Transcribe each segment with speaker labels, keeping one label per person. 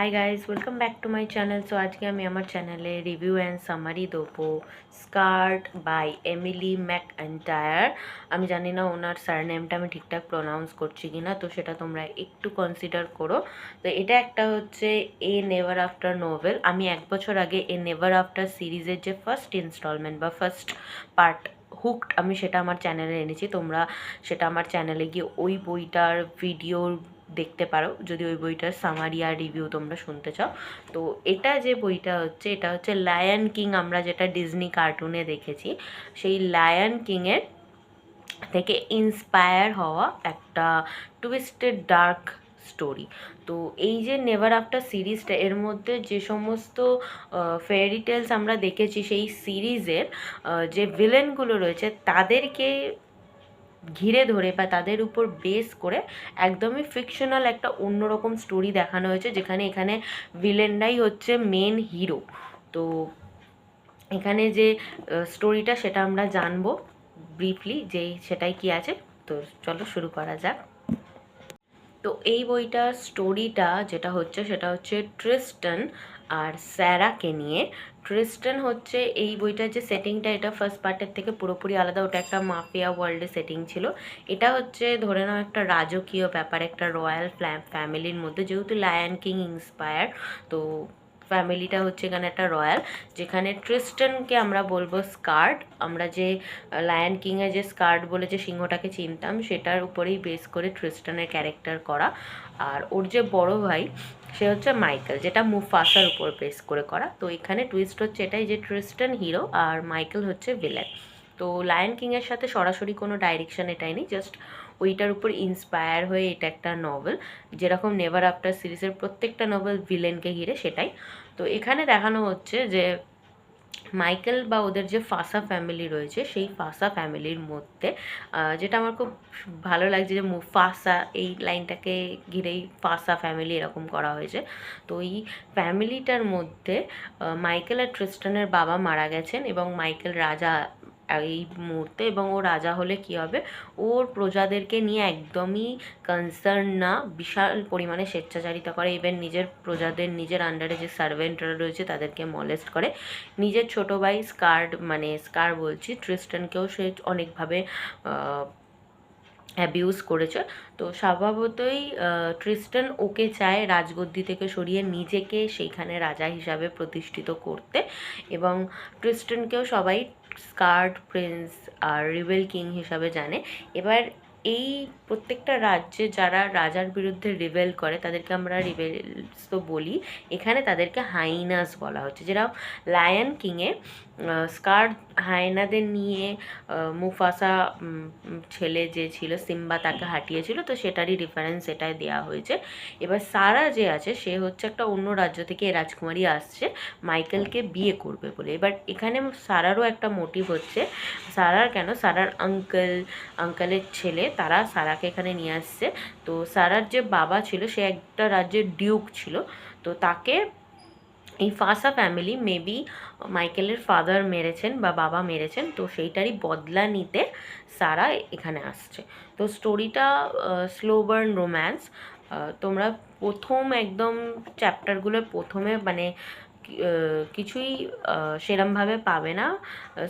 Speaker 1: Hi guys welcome back to my channel so আজকে আমি আমার চ্যানেলে রিভিউ অ্যান্ড সামারি দেবো। Skirt by Emily McIntire আমি জানি না ওনার সার নেমটা আমি ঠিকঠাক প্রোনাউন্স করছি কি না তো সেটা তোমরা একটু কনসিডার করো। তো এটা একটা হচ্ছে এ নেভার আফটার নোভেল আমি এক বছর আগে এ নেভার আফটার সিরিজের যে ফার্স্ট ইনস্টলমেন্ট বা ফার্স্ট পার্ট হুকড আমি সেটা আমার চ্যানেলে এনেছি। তোমরা সেটা আমার চ্যানেলে গিয়ে ওই বইটার ভিডিও দেখতে পারো। যদি ওই বইটার সামারি আর রিভিউ তোমরা শুনতে চাও। তো এটা যে বইটা হচ্ছে, এটা হচ্ছে লায়ন কিং আমরা যেটা ডিজনি কার্টুনে দেখেছি, সেই লায়ন কিংয়ের থেকে ইন্সপায়ার হওয়া একটা টুইস্টেড ডার্ক স্টোরি তো এই যে নেভার আফটার সিরিজটা এর মধ্যে যে সমস্ত ফেয়ারি টেলস আমরা দেখেছি, সেই সিরিজের যে ভিলেনগুলো রয়েছে, তাদেরকে ঘিরে ধরে বা তাদের উপর বেস করে একদমই ফিকশনাল একটা অন্যরকম স্টোরি দেখানো হয়েছে, যেখানে এখানে ভিলেনরাই হচ্ছে মেন হিরো তো এখানে যে স্টোরিটা সেটা আমরা জানব ব্রিফলি যে সেটাই কি আছে। তো চলো শুরু করা যাক। তো এই বইটার স্টোরিটা যেটা হচ্ছে সেটা হচ্ছে ট্রিস্টন আর স্যারাকে নিয়ে। ট্রিস্টন হচ্ছে এই বইটার যে সেটিংটা এটা ফার্স্ট পার্টের থেকে পুরোপুরি আলাদা। ওটা একটা মাফিয়া ওয়ার্ল্ডে সেটিং ছিল। এটা হচ্ছে ধরে নাও একটা রাজকীয় ব্যাপার, একটা রয়্যাল ফ্যামিলির মধ্যে। যেহেতু লায়ন কিং ইন্সপায়ার তো ফ্যামিলিটা হচ্ছে এখানে একটা রয়্যাল, যেখানে ট্রিস্টনকে আমরা বলব স্কার্ট। আমরা যে লায়ন কিংয়ের যে স্কার্ট বলে যে সিংহটাকে চিনতাম, সেটার উপরেই বেস করে ট্রিস্টনের ক্যারেক্টার করা। আর ওর যে বড় ভাই, সে হচ্ছে মাইকেল যেটা মুফাসার উপর বেস করে করা। তো এখানে টুইস্ট হচ্ছে এটাই যে ট্রিস্টন হিরো আর মাইকেল হচ্ছে ভিলেন তো লায়ন কিংয়ের সাথে সরাসরি কোনো ডাইরেকশন এটাই নেই জাস্ট ওইটার উপর ইন্সপায়ার হয়ে এটা একটা নভেল যেরকম নেভার আফটার সিরিজের প্রত্যেকটা নভেল ভিলেনকে ঘিরে সেটাই। তো এখানে দেখানো হচ্ছে যে মাইকেল বা ওদের যে ফাসা ফ্যামিলি রয়েছে, সেই ফাসা ফ্যামিলির মধ্যে যেটা আমার খুব ভালো লাগছে যে ফাসা, এই লাইনটাকে ঘিরেই ফাসা ফ্যামিলি এরকম করা হয়েছে। তো এই ফ্যামিলিটার মধ্যে মাইকেল আর ট্রিস্টনের বাবা মারা গেছেন এবং মাইকেল রাজা এই মুহূর্তে এবং ও রাজা হলে কি হবে? ওর প্রজাদেরকে নিয়ে একদমই কনসার্ন না। বিশাল পরিমাণে স্বেচ্ছাচারিতা করে। ইভেন নিজের প্রজাদের, নিজের আন্ডারে যে সার্ভেন্টরা রয়েছে, তাদেরকে মলেস্ট করে। নিজের ছোটো ভাই স্কার্ড মানে স্কার বলছি ট্রিস্টনকেও সে অনেকভাবে অ্যাবিউজ করেছে। তো স্বভাবতই ট্রিস্টন ওকে চায় রাজগদ্দি থেকে সরিয়ে নিজেকে সেইখানে রাজা হিসাবে প্রতিষ্ঠিত করতে। এবং ট্রিস্টনকেও সবাই স্কার্ড প্রিন্স আর রিবেল কিং হিসাবে জানে। এবার এই প্রত্যেকটা রাজ্যে যারা রাজার বিরুদ্ধে রিবেল করে, তাদেরকে আমরা রিবেলস তো বলি, এখানে তাদেরকে হাইনাস বলা হচ্ছে। যেটা লায়ন কিংয়ে স্কার হায়নাদের নিয়ে মুফাসা ছেলে যে ছিল, সিম্বা তাকে হাঁটিয়েছিল, তো সেটারই রেফারেন্স এটাই দেওয়া হয়েছে। এবার সারা যে আছে, সে হচ্ছে একটা অন্য রাজ্য থেকে এ রাজকুমারী আসছে, মাইকেলকে বিয়ে করবে বলে। এবার এখানে সারারও একটা মোটিভ হচ্ছে, সারার কেন? সারার আঙ্কেল আঙ্কেলের ছেলে তারা সারাকে এখানে নিয়ে আসছে। তো সারার যে বাবা ছিল, সে একটা রাজ্যের ডিউক ছিল। তো তাকে এই ফাসা ফ্যামিলি মেবি মাইকেলের ফাদার মেরেছেন বা বাবা মেরেছেন, তো সেইটারই বদলা নিতে সারা এখানে আসছে। তো স্টোরিটা স্লো বার্ন রোম্যান্স তোমরা প্রথম একদম চ্যাপ্টারগুলোর প্রথমে মানে কিছুই সেরমভাবে পাবে না।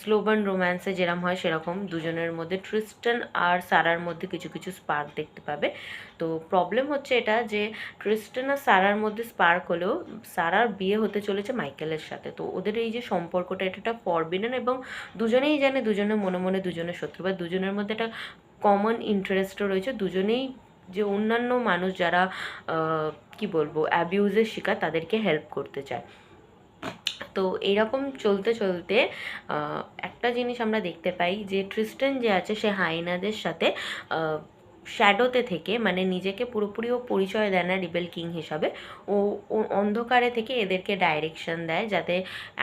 Speaker 1: স্লোবান রোম্যান্সে যেরম হয় সেরকম। দুজনের মধ্যে ট্রিস্টন আর সারার মধ্যে কিছু কিছু স্পার্ক দেখতে পাবে। তো প্রবলেম হচ্ছে এটা যে ট্রিস্টন আর সারার মধ্যে স্পার্ক হলেও সারার বিয়ে হতে চলেছে মাইকেলের সাথে। তো ওদের এই যে সম্পর্কটা, এটা একটা ফরবিডেন এবং দুজনেই জানে দুজনে মনে মনে, দুজনের শত্রু। বা দুজনের মধ্যে একটা কমন ইন্টারেস্টও রয়েছে। দুজনেই যে অন্যান্য মানুষ যারা কি বলব অ্যাবিউজের শিকার, তাদেরকে হেল্প করতে চায়। তো এইরকম চলতে চলতে একটা জিনিস আমরা দেখতে পাই যে ট্রিস্টেন যে আছে সে হাইনাদের সাথে শ্যাডোতে থেকে মানে নিজেকে পুরোপুরি ও পরিচয় দেয় না রিবেল কিং হিসাবে। ও অন্ধকারে থেকে এদেরকে ডাইরেকশন দেয় যাতে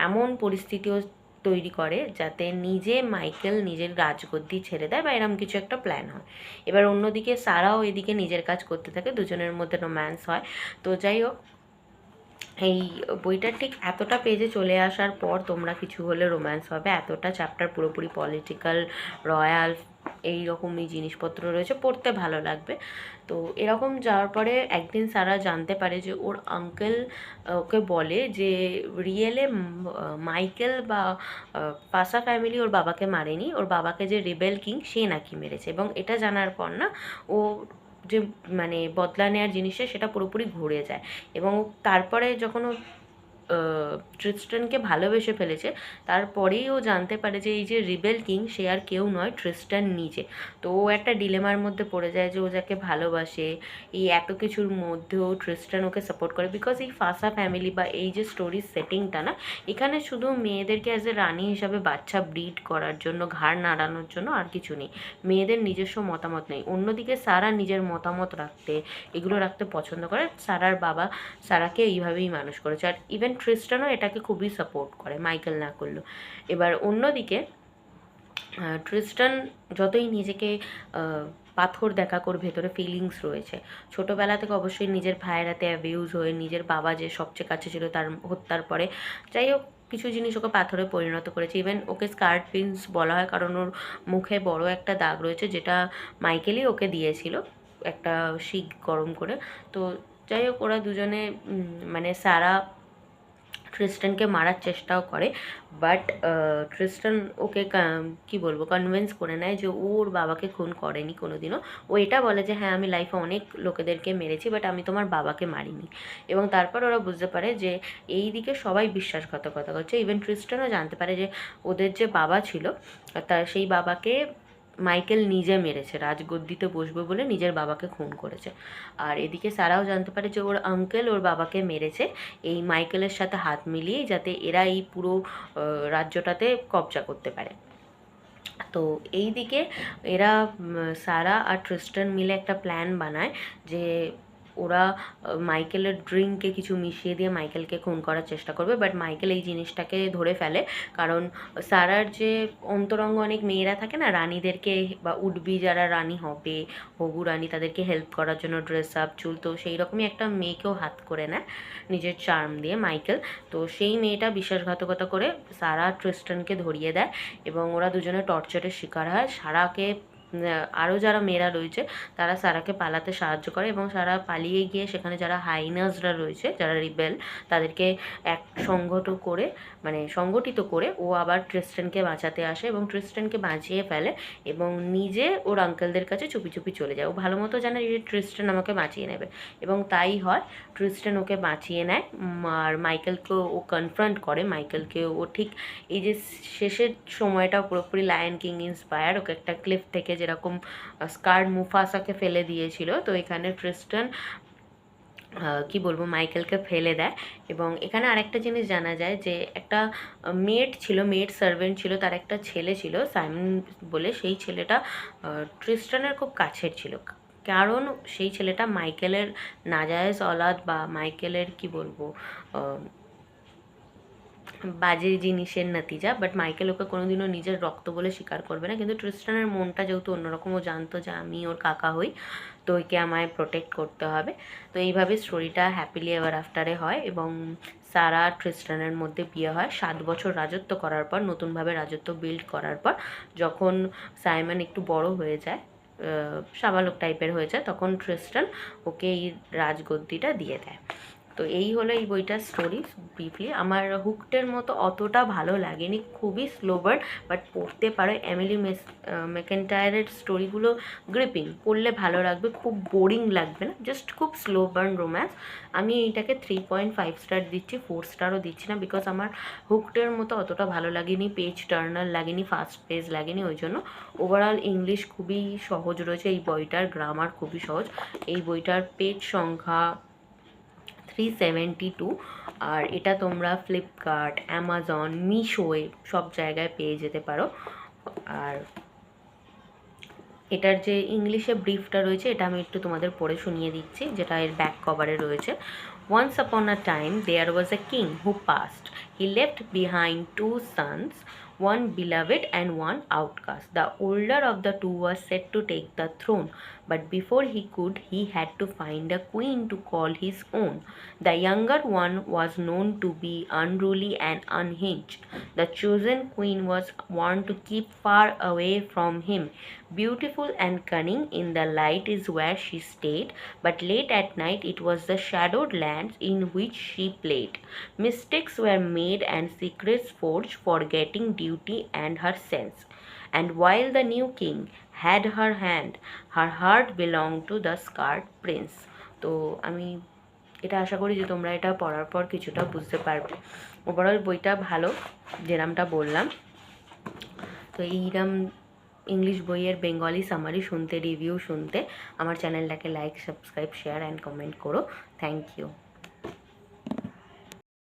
Speaker 1: এমন পরিস্থিতিও তৈরি করে যাতে নিজে মাইকেল নিজের রাজগদ্দি ছেড়ে দেয় বা এরম কিছু একটা প্ল্যান হয়। এবার অন্যদিকে সারাও এদিকে নিজের কাজ করতে থাকে, দুজনের মধ্যে রোম্যান্স হয়। তো যাই হোক এই বইটা ঠিক এতটা পেজে চলে আসার পর তোমরা কিছু হলে রোম্যান্স হবে। এতটা চ্যাপ্টার পুরোপুরি পলিটিক্যাল রয়্যাল এই রকমই জিনিসপত্র রয়েছে, পড়তে ভালো লাগবে। তো এরকম যাওয়ার পরে একদিন সারা জানতে পারে যে ওর আঙ্কেল ওকে বলে যে রিয়েলে মাইকেল বা পাশা ফ্যামিলি ওর বাবাকে মারেনি। ওর বাবাকে যে রিবেল কিং সে নাকি মেরেছে এবং এটা জানার পর না ও যে মানে বদলা নেওয়ার জিনিসটা সেটা পুরোপুরি ঘুরে যায়। এবং তারপরে যখন ও ট্রিস্টানকে ভালোবেসে ফেলেছে। তারপরেই ও জানতে পারে যে এই যে রিবেল কিং, সে আর কেউ নয় ট্রিস্টান নিজে। তো ও একটা ডিলেমার মধ্যে পড়ে যায় যে ও যাকে ভালোবাসে, এই এত কিছুর মধ্যেও ট্রিস্টান ওকে সাপোর্ট করে। বিকজ এই ফাসা ফ্যামিলি বা এই যে স্টোরির সেটিংটা না, এখানে শুধু মেয়েদেরকে অ্যাজ এ রানী হিসাবে বাচ্চা ব্রিড করার জন্য, ঘাড় নাড়ানোর জন্য আর কিছু নেই। মেয়েদের নিজস্ব মতামত নেই। অন্যদিকে সারা নিজের মতামত রাখতে, এগুলো রাখতে পছন্দ করে। সারার বাবা সারাকে এইভাবেই মানুষ করেছে। আর ইভেন ট্রিস্টানও এটাকে খুবই সাপোর্ট করে মাইকেল না করলেও। এবার অন্যদিকে ট্রিস্টান যতই নিজেকে পাথর দেখা কর, ভেতরে ফিলিংস রয়েছে। ছোটোবেলা থেকে অবশ্যই নিজের ভাইয়ের হাতে অ্যাবিউজ হয়ে, নিজের বাবা যে সবচেয়ে কাছে ছিল তার হত্যার পরে, যাই হোক, কিছু জিনিস ওকে পাথরে পরিণত করেছে। ইভেন ওকে স্কার্ট পিন্স বলা হয়, কারণ ওর মুখে বড় একটা দাগ রয়েছে, যেটা মাইকেলই ওকে দিয়েছিল, একটা শিক গরম করে। তো যাই হোক, ওরা দুজনে মানে সারা ট্রিস্টানকে মারার চেষ্টাও করে বাট ট্রিস্টান ওকে কি বলব কনভিন্স করে নেয় যে ওর বাবাকে খুন করেনি কোনো দিনও ও এটা বলে যে হ্যাঁ আমি লাইফে অনেক লোকেদেরকে মেরেছি বাট আমি তোমার বাবাকে মারিনি। এবং তারপর ওরা বুঝতে পারে যে, এই দিকে সবাই বিশ্বাসঘাতকতা করছে। ইভেন ট্রিস্টানও জানতে পারে যে, ওদের যে বাবা ছিল তার সেই বাবাকে মাইকেল নিজে মেরেছে, রাজগদ্দিতে বসবে বলে নিজের বাবাকে খুন করেছে। আর এদিকে সারাও জানতে পারে যে ওর আঙ্কেল ওর বাবাকে মেরেছে। এই মাইকেলের সাথে হাত মিলিয়ে যাতে এরা এই পুরো রাজ্যটাতে কবজা করতে পারে। তো এই দিকে এরা সারা আর ট্রিস্টান মিলে একটা প্ল্যান বানায় যে ওরা মাইকেলের ড্রিঙ্কে কিছু মিশিয়ে দিয়ে মাইকেলকে খুন করার চেষ্টা করবে বাট মাইকেল এই জিনিসটাকে ধরে ফেলে। কারণ সারার যে অন্তরঙ্গ অনেক মেয়েরা থাকে না, রানীদেরকে বা উডবি যারা রানী হবে, হবু রানী তাদেরকে হেল্প করার জন্য ড্রেস আপ চুল, তো সেই রকমই একটা মেয়েকেও হাত করে নেয় নিজের চার্ম দিয়ে মাইকেল। তো সেই মেয়েটা বিশ্বাসঘাতকতা করে সারা ট্রিস্টনকে ধরিয়ে দেয় এবং ওরা দুজনে টর্চারের শিকার হয়। সারাকে আরও যারা মেয়েরা রয়েছে, তারা সারাকে পালাতে সাহায্য করে এবং সারা পালিয়ে গিয়ে সেখানে যারা হাইনার্সরা রয়েছে, যারা রিবেল, তাদেরকে এক সংগত করে মানে সংগঠিত করে ও আবার ট্রিস্টেনকে বাঁচাতে আসে এবং ট্রিস্টেনকে বাঁচিয়ে ফেলে এবং নিজে ওর আঙ্কেলদের কাছে চুপি চুপি চলে যায়। ও ভালো মতো জানে যে ট্রিস্টেন আমাকে বাঁচিয়ে নেবে এবং তাই হয়, ট্রিস্টেন ওকে বাঁচিয়ে নেয় আর মাইকেলকে ও কনফ্রন্ট করে। মাইকেলকে ও ঠিক এই যে শেষের সময়টা পুরোপুরি লায়ন কিং ইন্সপায়ার ওকে একটা ক্লিফ থেকে যেরকম স্কার মুফাসাকে ফেলে দিয়েছিল। তো এখানে ক্রিস্টান কি বলব, মাইকেলকে ফেলে দেয়। এবং এখানে আরেকটা জিনিস জানা যায় যে, একটা মেড ছিল মেড সার্ভেন্ট ছিল, তার একটা ছেলে ছিল, সাইমন বলে সেই ছেলেটা ট্রিস্টানের খুব কাছের ছিল। কারণ সেই ছেলেটা মাইকেলের নাজায়েজ অলাদ বা মাইকেলের, কি বলব বাজে জিনিসের নাতিজা বাট মাইকেল ওকে কোনোদিনও নিজের রক্ত বলে স্বীকার করবে না। কিন্তু ট্রিস্টানের মনটা যেহেতু অন্যরকম, ও জানতো যে আমি ওর কাকা হই, তো ওইকে আমায় প্রোটেক্ট করতে হবে। তো এইভাবে স্টোরিটা হ্যাপিলি এভার আফটারে হয় এবং সারা ট্রিস্টানের মধ্যে বিয়ে হয়। সাত বছর রাজত্ব করার পর, নতুনভাবে রাজত্ব বিল্ড করার পর, যখন সাইমন একটু বড় হয়ে যায় সাবালক টাইপের হয়ে যায়, তখন ট্রিস্টান ওকে এই রাজগদ্দিটা দিয়ে দেয়। তো এই হলো এই বইটার স্টোরি ব্রিফলি আমার হুকটের মতো অতটা ভালো লাগেনি, খুবই স্লো বার্ড বাট পড়তে পারো এমিলি মেস মেকেন্টায়ারের স্টোরিগুলো গ্রিপিং পড়লে ভালো লাগবে, খুব বোরিং লাগবে না জাস্ট খুব স্লো বার্ন রোম্যান্স আমি এইটাকে থ্রি পয়েন্ট ফাইভ স্টার দিচ্ছি ফোর স্টারও দিচ্ছি না বিকজ আমার হুকটের মতো অতটা ভালো লাগেনি পেজ টার্নার লাগেনি ফার্স্ট পেজ লাগেনি, ওই জন্য ওভারঅল ইংলিশ খুবই সহজ রয়েছে, এই বইটার গ্রামার খুবই সহজ। এই বইটার পেজ সংখ্যা থ্রি সেভেন্টি টু আর এটা তোমরা ফ্লিপকার্ট অ্যামাজন মিশোয়ে সব জায়গায় পেয়ে যেতে পারো। আর এটার যে ইংলিশে ব্রিফটা রয়েছে এটা আমি একটু তোমাদের পড়ে শুনিয়ে দিচ্ছি যেটা এর ব্যাক কভারে রয়েছে। Once upon a time there was a king who passed he left behind two sons one beloved and one outcast. The older of the two was set to take the throne, but before he could, he had to find a queen to call his own. The younger one was known to be unruly and unhinged. The chosen queen was one to keep far away from him. Beautiful and cunning in the light is where she stayed, but late at night it was the shadowed lands in which she played. Mistakes were made and secrets forged, forgetting duty and her sense. And while the new king had her hand, her heart belonged to the scarred prince. তো আমি এটা আশা করি যে তোমরা এটা পড়ার পর কিছুটা বুঝতে পারবে। ওভারঅল বইটা ভালো যেরামটা বললাম। তো এইরম ইংলিশ বইয়ের বেঙ্গলি সামারি শুনতে রিভিউ শুনতে আমার চ্যানেলটাকে like subscribe share and comment করো। Thank you